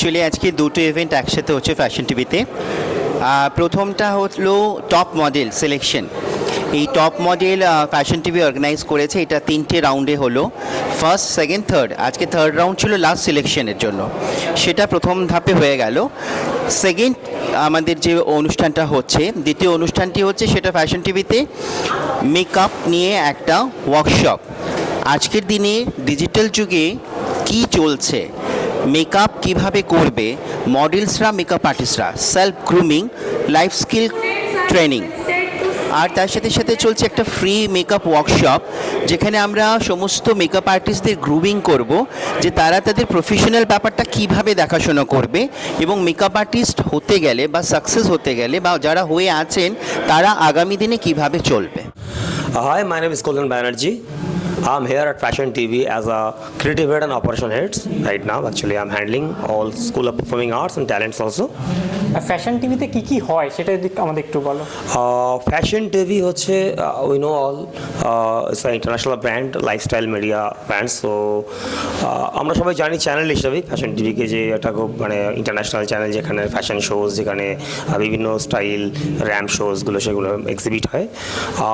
Actually আজকে দুটো event একসাথে হচ্ছে ফ্যাশন টিভিতে প্রথমটা হলো টপ মডেল সিলেকশন এই top model fashion TV organise করেছে, এটা তিনটে রাউন্ডে হলো। ফার্স্ট সেকেন্ড থার্ড আজকে থার্ড রাউন্ড ছিল লাস্ট সিলেকশনের জন্য। সেটা প্রথম ধাপে হয়ে গেল। সেকেন্ড আমাদের যে অনুষ্ঠানটা হচ্ছে, দ্বিতীয় অনুষ্ঠানটি হচ্ছে সেটা ফ্যাশন টিভিতে মেকআপ নিয়ে একটা ওয়ার্কশপ আজকের দিনে ডিজিটাল যুগে কি চলছে? মেকআপ কীভাবে করবে মডেলসরা makeup আর্টিস্টরা self grooming life skill training আর তার সাথে সাথে চলছে একটা ফ্রি মেকআপ ওয়ার্কশপ যেখানে আমরা সমস্ত মেকআপ আর্টিস্টদের গ্রুমিং করব যে তারা তাদের প্রফেশনাল ব্যাপারটা কীভাবে দেখাশোনা করবে এবং মেকআপ আর্টিস্ট হতে গেলে বা সাকসেস হতে গেলে বা যারা হয়ে আছেন তারা আগামী দিনে কীভাবে চলবে Hi, my name is Kulhan Banerjee. I'm here at Fashion TV as a creative head and operation head right now. Actually, I'm handling all School of Performing Arts and Talents also. Fashion টিভিতে কি কি হয় সেটা যদি আমাদের একটু বলো fashion TV হচ্ছে we know all it's international brand lifestyle media brand so আমরা সবাই জানি চ্যানেল হিসাবে ফ্যাশন টিভিকে যে একটা খুব মানে ইন্টারন্যাশনাল চ্যানেল যেখানে ফ্যাশন শোজ যেখানে আহ, বিভিন্ন স্টাইল র্যাম্প শোজগুলো সেগুলো এক্সিবিট হয়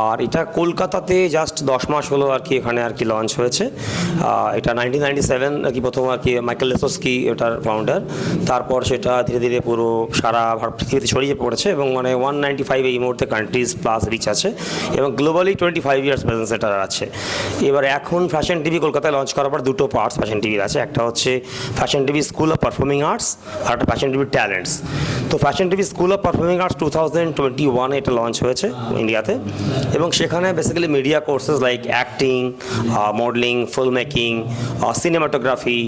আর এটা কলকাতাতে জাস্ট দশ মাস হলো আর কি এখানে আর কি লঞ্চ হয়েছে। এটা নাইনটিন নাইনটি সেভেন আর কি প্রথম আর কি মাইকেল লেসোস্কি এটার ফাউন্ডার তারপর সেটা ধীরে ধীরে পুরো সারা পৃথিবীতে ছড়িয়ে পড়েছে এবং মানে ওয়ান নাইনটি ফাইভ এই মুহূর্তে কান্ট্রিজ প্লাস রিচ আছে এবং globally twenty five years presence এটার আছে। এবার এখন ফ্যাশন টিভি কলকাতায় লঞ্চ করার পর দুটো পার্টস ফ্যাশন টিভির আছে। একটা হচ্ছে fashion TV school of performing arts আর একটা ফ্যাশন টিভি ট্যালেন্টস তো fashion TV school of performing arts two thousand twenty ওয়ানে এটা লঞ্চ হয়েছে ইন্ডিয়াতে এবং সেখানে basically media courses like acting modelling film making cinematography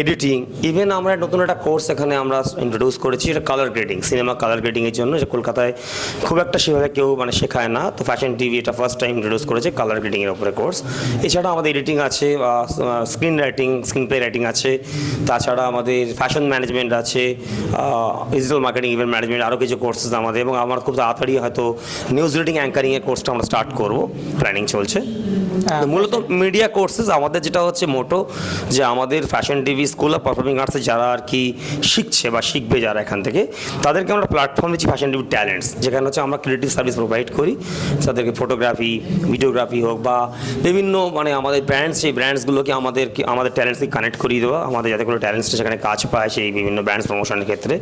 editing even আমরা নতুন একটা কোর্স এখানে আমরা ইন্ট্রোডিউস করেছি, এটা কালার গ্রেডিং সিনেমা কালার গ্রেডিংয়ের জন্য, যে কলকাতায় খুব একটা সেভাবে কেউ মানে শেখায় না, তো ফ্যাশন টিভি এটা ফার্স্ট টাইম ইন্ট্রোডিউস করেছে কালার গ্রেডিংয়ের উপরে কোর্স এছাড়া আমাদের এডিটিং আছে screen writing screen play writing আছে, তাছাড়া আমাদের ফ্যাশন ম্যানেজমেন্ট আছে ডিজিটাল মার্কেটিং ইভেন্ট ম্যানেজমেন্ট আরও কিছু কোর্সেস আমাদের, এবং আমার খুব তাড়াতাড়ি হয়তো নিউজ রিডিং অ্যাঙ্কারিংয়ের কোর্সটা আমরা স্টার্ট করব প্ল্যানিং চলছে। মূলত মিডিয়া কোর্সেস আমাদের যেটা হচ্ছে মোটো যে আমাদের fashion TV school of performing আর্টসে যারা আর কি শিখছে বা শিখবে যারা এখান থেকে, তাদেরকে আমরা প্ল্যাটফর্ম দিচ্ছি ফ্যাশন টিভি ট্যালেন্টস যেখানে হচ্ছে আমরা ক্রিয়েটিভ সার্ভিস প্রোভাইড করি। তাদেরকে ফটোগ্রাফি ভিডিওগ্রাফি হোক বা বিভিন্ন মানে আমাদের ব্র্যান্ডস সেই ব্র্যান্ডসগুলোকে আমাদের আমাদের ট্যালেন্টসকে কানেক্ট করিয়ে দেওয়া, আমাদের যাতে কোনো ট্যালেন্টসটা সেখানে কাজ পায় সেই বিভিন্ন ব্র্যান্ডস প্রমোশনের ক্ষেত্রে।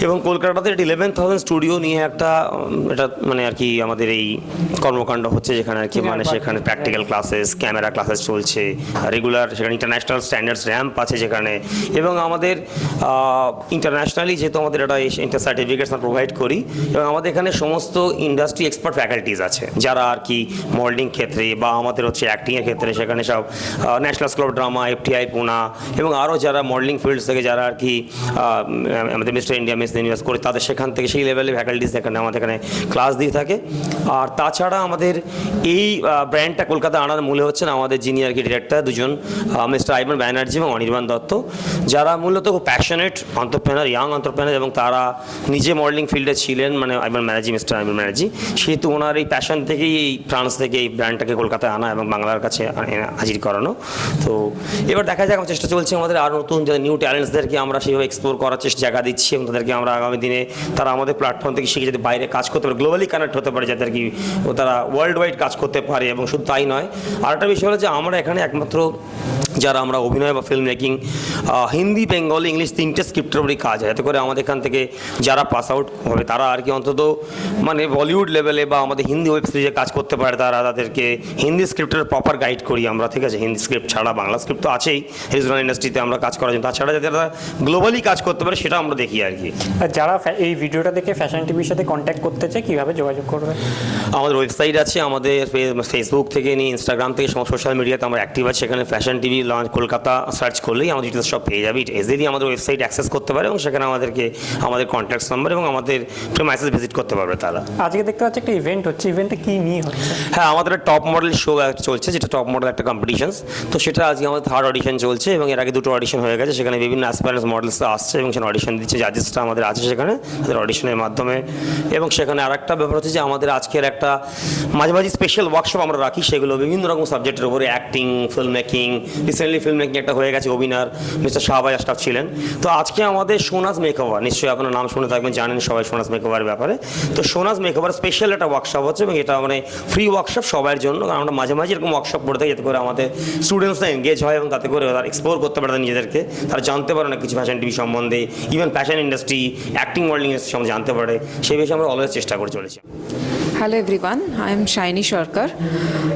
এবং কলকাতাতে একটা ইলেভেন থাউজেন্ড স্টুডিও নিয়ে একটা এটা মানে আর কি আমাদের এই কর্মকাণ্ড হচ্ছে যেখানে আর কি মানে সেখানে প্র্যাকটিক্যাল ক্লাসেস ক্যামেরা ক্লাসেস চলছে রেগুলার সেখানে ইন্টারন্যাশনাল স্ট্যান্ডার্ডস র্যাম্প আছে যেখানে। এবং আমাদের ইন্টারন্যাশনালি যেহেতু আমাদের এটা ইন্টার সার্টিফিকেটস আমরা প্রোভাইড করি এবং আমাদের এখানে সমস্ত ইন্ডাস্ট্রি এক্সপার্ট ফ্যাকাল্টিজ আছে যারা আর কি মডেলিং ক্ষেত্রে বা আমাদের হচ্ছে অ্যাক্টিংয়ের ক্ষেত্রে সেখানে সব National School of Drama FTI Pune এবং আরও যারা মডেলিং ফিল্ডস থেকে যারা আর কি আমাদের মিস্টার ইন্ডিয়া মিস ইউনিভার্স করে তাদের সেখান থেকে সেই লেভেলে ফ্যাকাল্টিস এখানে আমাদের এখানে ক্লাস দিয়ে থাকে। আর তাছাড়া আমাদের এই ব্র্যান্ডটা কলকাতা আনার মূলে হচ্ছেন আমাদের যিনি আর কি ডিরেক্টর দুজন মিস্টার আইমান ব্যানার্জি এবং অনির্বাণ দত্ত, যারা মূলত খুব প্যাশনেট অন্টারপ্রেনার ইয়াং অন্টারপ্রেনার এবং তারা নিজে মডেলিং ফিল্ডে ছিলেন মানে আইমান ব্যানার্জি মিস্টার আইমান ব্যানার্জি, সেহেতু ওনার এই প্যাশন থেকেই, এই ফ্রান্স থেকে এই ব্র্যান্ডটাকে কলকাতায় আনা এবং বাংলার কাছে হাজির করানো। তো এবার দেখা যাক, আমার চেষ্টা চলছে আমাদের আরও নতুন যারা নিউ ট্যালেন্টসদেরকে আমরা সেইভাবে এক্সপ্লোর করার চেষ্টা, জায়গা দিচ্ছি এবং তাদেরকে আমরা আগামী দিনে তারা আমাদের প্ল্যাটফর্ম থেকে শিখে যদি বাইরে কাজ করতে পারে গ্লোবালি কানেক্ট হতে পারে যাদের কি ও তারা ওয়ার্ল্ড ওয়াইড কাজ করতে পারে এবং শুধু তাই নয়, আরেকটা বিষয় হলো যে আমরা এখানে একমাত্র যারা আমরা অভিনয় বা film making Hindi Bengal English তিনটে স্ক্রিপ্টের উপরই কাজ হয়। যাতে করে আমাদের এখান থেকে যারা পাস আউট হবে, তারা আর কি অন্তত মানে বলিউড লেভেলে বা আমাদের হিন্দি ওয়েব সিরিজে কাজ করতে পারে, তারা তাদেরকে হিন্দি স্ক্রিপ্টের প্রপার গাইড করি আমরা, ঠিক আছে? হিন্দি স্ক্রিপ্ট ছাড়া বাংলা স্ক্রিপ্ট তো আছেই রিজনাল ইন্ডাস্ট্রিতে আমরা কাজ করার জন্য। তাছাড়া যাতে তারা গ্লোবালি কাজ করতে পারে, সেটা আমরা দেখি আর কি। আর যারা এই ভিডিওটা দেখে ফ্যাশন টিভির সাথে কন্ট্যাক্ট করতে চায় কীভাবে যোগাযোগ করবে? আমাদের ওয়েবসাইট আছে আমাদের ফেসবুক থেকে নিয়ে ইনস্টাগ্রাম থেকে সমস্ত সোশ্যাল মিডিয়াতে আমরা অ্যাক্টিভ আছে। সেখানে fashion TV launch Kolkata search করলেই আমাদের ডিটেলস সব পেয়ে যাবে। এজেরই আমাদের ওয়েবসাইট অ্যাক্সেস করতে পারে এবং সেখানে আমাদেরকে আমাদের কন্ট্যাক্ট নাম্বার এবং আমাদের প্রেমাইসেস ভিজিট করতে পারবে তারা। আজকে দেখতে পাচ্ছি একটা ইভেন্ট হচ্ছে। ইভেন্টে কি নিয়ে হচ্ছে? হ্যাঁ আমাদের টপ মডেল শো চলছে যেটা টপ মডেল একটা কম্পিটিশন তো সেটা আজকে আমাদের থার্ড অডিশন চলছে এবং এর আগে দুটো অডিশন হয়ে গেছে। সেখানে বিভিন্ন অ্যাসপারেন্স মডেলস আসছে এবং সেখানে অডিশন দিচ্ছে। জাজেসটা আমাদের আছে সেখানে তাদের অডিশনের মাধ্যমে। এবং সেখানে আরেকটা ব্যাপার হচ্ছে যে আমাদের আজকের একটা মাঝে মাঝে স্পেশাল ওয়ার্কশপ আমরা রাখি, সেগুলো বিভিন্ন রকম সাবজেক্টের উপরে acting film making recently film making একটা হয়ে গেছে অভিনয় মিস্টার শাহবাজ আশরাফ ছিলেন। তো আজকে আমাদের সোনাজ মেকওভার, নিশ্চয়ই আপনার নাম শুনে থাকবেন, জানেন সবাই সোনাজ মেকওভারের ব্যাপারে। তো সোনাজ মেকওভার স্পেশাল একটা ওয়ার্কশপ হচ্ছে এবং এটা মানে ফ্রি ওয়ার্কশপ সবার জন্য, কারণ আমরা মাঝে মাঝে এরকম ওয়ার্কশপ করে থাকি, যাতে করে আমাদের স্টুডেন্টসরা এঙ্গেজ হয় এবং তাতে করে তারা এক্সপ্লোর করতে পারে নিজেদেরকে। তারা জানতে পারে না কিছু ফ্যাশন টিভি সম্বন্ধে even fashion industry acting modelling এর সঙ্গে জানতে পারে সেই বিষয়ে আমরা অলওয়েজ চেষ্টা করে চলেছি। Hello everyone, I am Shaini Sharkar.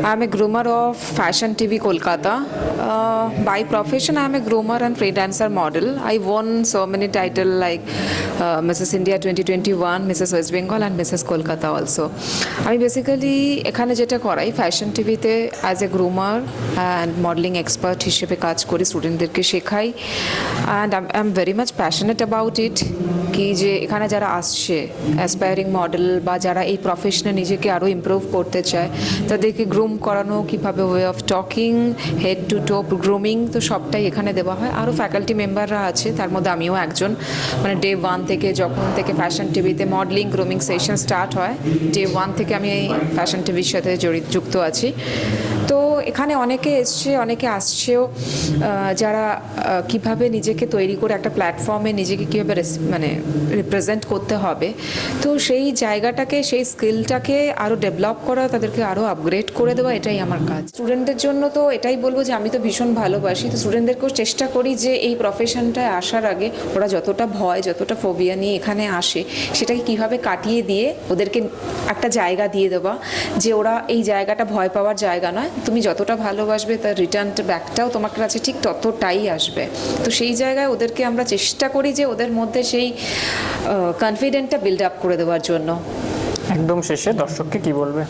I am a groomer of Fashion TV Kolkata. Uh, by profession, I am a groomer and freelancer model. I won so many titles like uh, Mrs. India 2021, Mrs. West Bengal and Mrs. Kolkata also. আমি basically এখানে যেটা করাই fashion টিভিতে as a groomer and modelling expert হিসেবে কাজ করি স্টুডেন্টদেরকে শেখাই and I am very much passionate about it কি যে এখানে যারা আসছে অ্যাসপায়ারিং মডেল বা যারা এই প্রফেশনে নিজেকে আরও ইম্প্রুভ করতে চায়। তাদেরকে গ্রুম করানো, কীভাবে way of talking head to toe grooming তো সবটাই এখানে দেওয়া হয়। আরও ফ্যাকাল্টি মেম্বাররা আছে, তার মধ্যে আমিও একজন। মানে ডে ওয়ান থেকে যখন থেকে ফ্যাশন টিভিতে মডেলিং গ্রুমিং সেশন স্টার্ট হয় ডে ওয়ান থেকে আমি এই ফ্যাশন টিভির সাথে জড়িত, যুক্ত আছি। তো এখানে অনেকে এসছে, অনেকে আসছেও যারা কীভাবে নিজেকে তৈরি করে একটা প্ল্যাটফর্মে নিজেকে কীভাবে মানে রিপ্রেজেন্ট করতে হবে। তো সেই জায়গাটাকে, সেই স্কিলটাকে আরও ডেভেলপ করা, তাদেরকে আরও আপগ্রেড করে দেওয়া, এটাই আমার কাজ। স্টুডেন্টদের জন্য তো এটাই বলব যে আমি তো ভীষণ ভালোবাসি। তো স্টুডেন্টদেরকেও চেষ্টা করি যে এই প্রফেশনটায় আসার আগে ওরা যতটা ভয়, যতটা ফোবিয়া নিয়ে এখানে আসে, সেটাকে কীভাবে কাটিয়ে দিয়ে ওদেরকে একটা জায়গা দিয়ে দেওয়া, যে ওরা এই জায়গাটা ভয় পাওয়ার জায়গা নয় তুমি যতটা ভালোবাসবে, তার রিটার্ন ব্যাকটাও তোমার কাছে ঠিক ততটাই আসবে। তো সেই জায়গায় ওদেরকে আমরা চেষ্টা করি যে ওদের মধ্যে সেই কনফিডেন্টটা বিল্ড আপ করে দেওয়ার জন্য। একদম শেষে দর্শককে কি বলবে?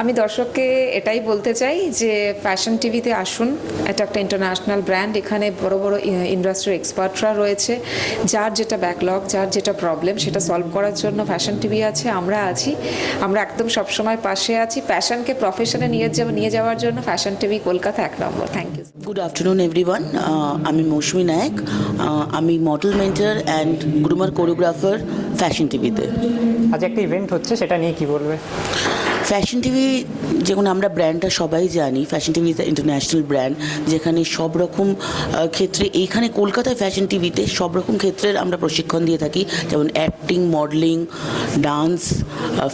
আমি দর্শককে এটাই বলতে চাই যে ফ্যাশন টিভিতে আসুন। এটা একটা ইন্টারন্যাশনাল ব্র্যান্ড এখানে বড় বড় ইন্ডাস্ট্রি এক্সপার্টরা রয়েছে। যার যেটা ব্যাকলগ যার যেটা প্রবলেম সেটা সলভ করার জন্য ফ্যাশন টিভি আছে আমরা আছি। আমরা একদম সবসময় পাশে আছি। ফ্যাশনকে প্রফেশনে নিয়ে যাওয়া নিয়ে যাওয়ার জন্য ফ্যাশন টিভি কলকাতা এক নম্বর। Thank you good afternoon everyone আমি মৌসুমি নায়ক। Uh, আমি model mentor and groomer choreographer fashion টিভিতে আজ একটা ইভেন্ট হচ্ছে সেটা নিয়ে কি বলবে? ফ্যাশন টিভি যেমন আমরা ব্র্যান্ডটা সবাই জানি fashion TV is international brand যেখানে সব রকম ক্ষেত্রে, এইখানে কলকাতায় ফ্যাশন টিভিতে সব রকম ক্ষেত্রের আমরা প্রশিক্ষণ দিয়ে থাকি, যেমন acting modelling dance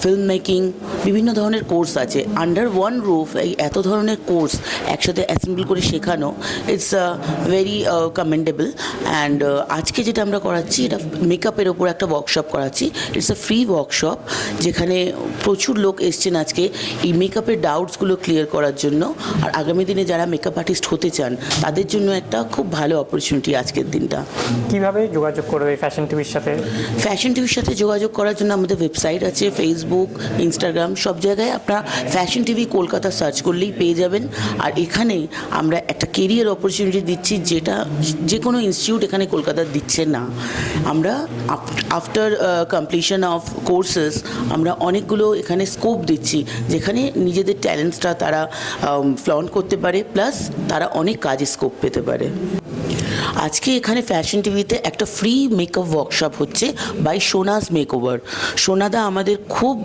film making বিভিন্ন ধরনের কোর্স আছে। আন্ডার ওয়ান রুফ এই এত ধরনের কোর্স একসাথে অ্যাসেম্বল করে শেখানো ইটস ভেরি কমেন্ডেবল অ্যান্ড আজকে যেটা আমরা করাচ্ছি, এটা মেকআপের ওপর একটা ওয়ার্কশপ করাচ্ছি। ইটস আ ফ্রি ওয়ার্কশপ যেখানে প্রচুর লোক এসছেন আজকে এই মেকআপের ডাউটসগুলো ক্লিয়ার করার জন্য। আর আগামী দিনে যারা মেকআপ আর্টিস্ট হতে চান তাদের জন্য একটা খুব ভালো অপরচুনিটি আজকের দিনটা। কীভাবে যোগাযোগ করবে ফ্যাশন টিভির সাথে? ফ্যাশন টিভির সাথে যোগাযোগ করার জন্য আমাদের ওয়েবসাইট আছে ফেসবুক ইনস্টাগ্রাম সব জায়গায় আপনারা ফ্যাশন টিভি কলকাতা সার্চ করলেই পেয়ে যাবেন। আর এখানে আমরা একটা কেরিয়ার অপরচুনিটি দিচ্ছি যেটা যে কোনো ইনস্টিটিউট এখানে কলকাতার দিচ্ছে না। আমরা আফটার কমপ্লিশন অফ কোর্সেস আমরা অনেকগুলো এখানে স্কোপ দিচ্ছি। যেখানে নিজেদের ট্যালেন্টসটা তারা ফ্লন্ট করতে পারে প্লাস তারা অনেক কাজে স্কোপ পেতে পারে। আজকে এখানে ফ্যাশন টিভিতে একটা ফ্রি মেকআপ ওয়ার্কশপ হচ্ছে বাই সোনাস মেকওভার সোনাদা আমাদের খুব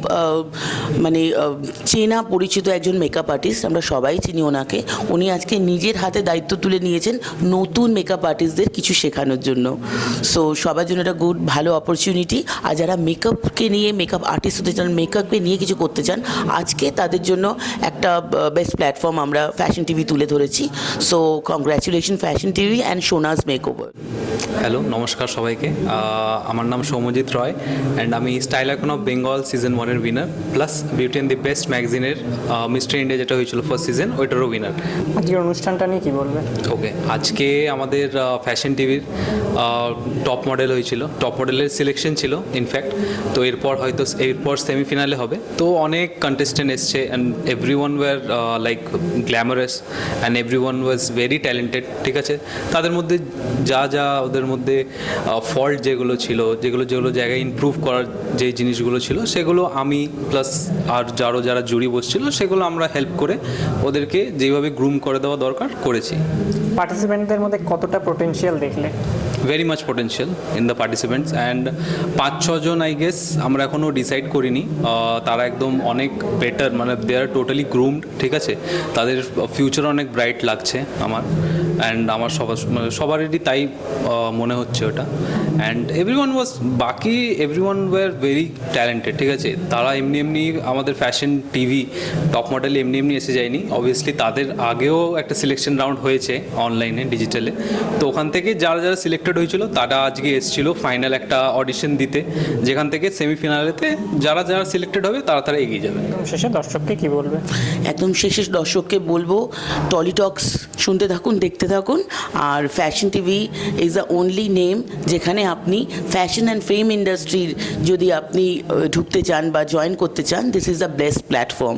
মানে চেনা পরিচিত একজন মেকআপ আর্টিস্ট আমরা সবাই চিনি ওনাকে। উনি আজকে নিজের হাতে দায়িত্ব তুলে নিয়েছেন নতুন মেকআপ আর্টিস্টদের কিছু শেখানোর জন্য। সো সবার জন্য একটা গুড ভালো অপরচুনিটি আর যারা মেকআপকে নিয়ে মেকআপ আর্টিস্ট হতে চান মেকআপকে নিয়ে কিছু করতে চান আজকে তাদের জন্য একটা বেস্ট প্ল্যাটফর্ম আমরা ফ্যাশন টিভি তুলে ধরেছি। So congratulation fashion TV and Sona's makeover hello নমস্কার সবাইকে। আমার নাম সৌমজিৎ রয় অ্যান্ড আমি style icon of Bengal season ওয়ানের winner plus beauty and the best ম্যাগাজিনের মিস্টার ইন্ডিয়া যেটা হয়েছিল ফার্স্ট সিজন ওইটারও উইনার আজকের অনুষ্ঠানটা নিয়ে কি বলবে ওকে আজকে আমাদের ফ্যাশন টিভির টপ মডেল হয়েছিল টপ মডেলের সিলেকশন ছিল ইনফ্যাক্ট তো এরপর হয়তো এরপর সেমিফিনালে হবে। তো অনেক কন্টেস্টেন্ট এসছে and everyone were like glamorous and everyone was very talented ঠিক আছে? তাদের মধ্যে যা যা ওদের মধ্যে ফল্ট যেগুলো ছিল যেগুলো যেগুলো জায়গায় ইমপ্রুভ করার যে জিনিসগুলো ছিল সেগুলো আমি প্লাস আর যারও যারা জুড়ি বসছিল সেগুলো আমরা হেল্প করে ওদেরকে যেভাবে গ্রুম করে দেওয়া দরকার করেছি। পার্টিসিপেন্টদের মধ্যে কতটা পোটেনশিয়াল দেখলে? Very much potential in the participants and পাঁচ ছজন আই গেস আমরা এখনও ডিসাইড করিনি। তারা একদম অনেক বেটার মানে দে আর টোটালি গ্রুমড ঠিক আছে? তাদের ফিউচার অনেক ব্রাইট লাগছে আমার। অ্যান্ড আমার সবার মানে সবারই তাই মনে হচ্ছে ওটা। অ্যান্ড এভরি ওয়ান ওয়াজ বাকি every one were very talented ঠিক আছে? তারা এমনি এমনি আমাদের ফ্যাশন টিভি টপ মডেল এমনি এমনি এসে যায়নি। অবভিয়াসলি তাদের আগেও একটা সিলেকশন রাউন্ড হয়েছে অনলাইনে ডিজিটালে তো ওখান থেকে যারা যারা সিলেক্টেড হয়েছিল তারা আজকে এসেছিল ফাইনাল একটা অডিশন দিতে। যেখান থেকে সেমিফিনালেতে যারা যারা সিলেক্টেড হবে তারা তারা এগিয়ে যাবে। শেষে দর্শককে কি বলবে? একদম শেষে দর্শককে বলব টলিটক্স শুনতে থাকুন দেখতে থাকুন। আর fashion TV is the only name যেখানে আপনি ফ্যাশন অ্যান্ড ফেম ইন্ডাস্ট্রির যদি আপনি ঢুকতে চান বা জয়েন করতে চান this is the best platform